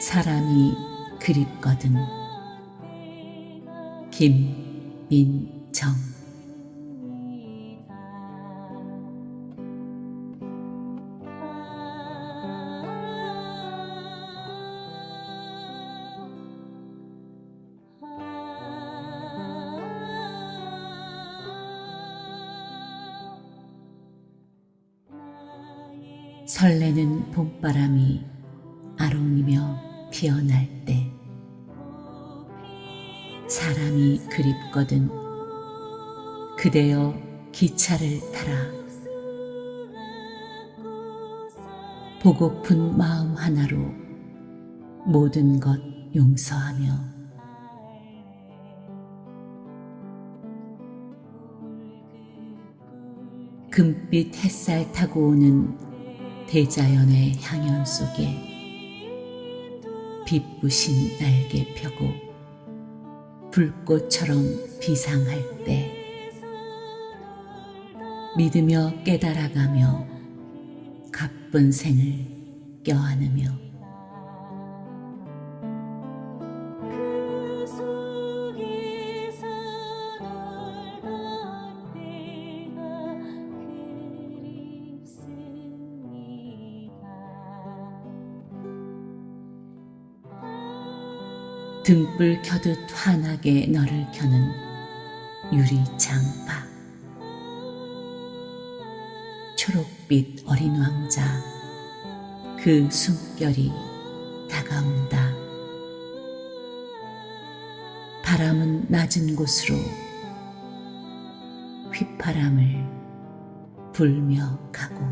사람이 그립거든. 김민정. 설레는 봄바람이 아롱이며 피어날 때 사람이 그립거든 그대여 기차를 타라. 보고픈 마음 하나로 모든 것 용서하며 금빛 햇살 타고 오는 대자연의 향연 속에 빛부신 날개 펴고 불꽃처럼 비상할 때 믿으며 깨달아가며 가쁜 생을 껴안으며 등불 켜듯 환하게 너를 켜는 유리창 밖. 초록빛 어린 왕자 그 숨결이 다가온다. 바람은 낮은 곳으로 휘파람을 불며 가고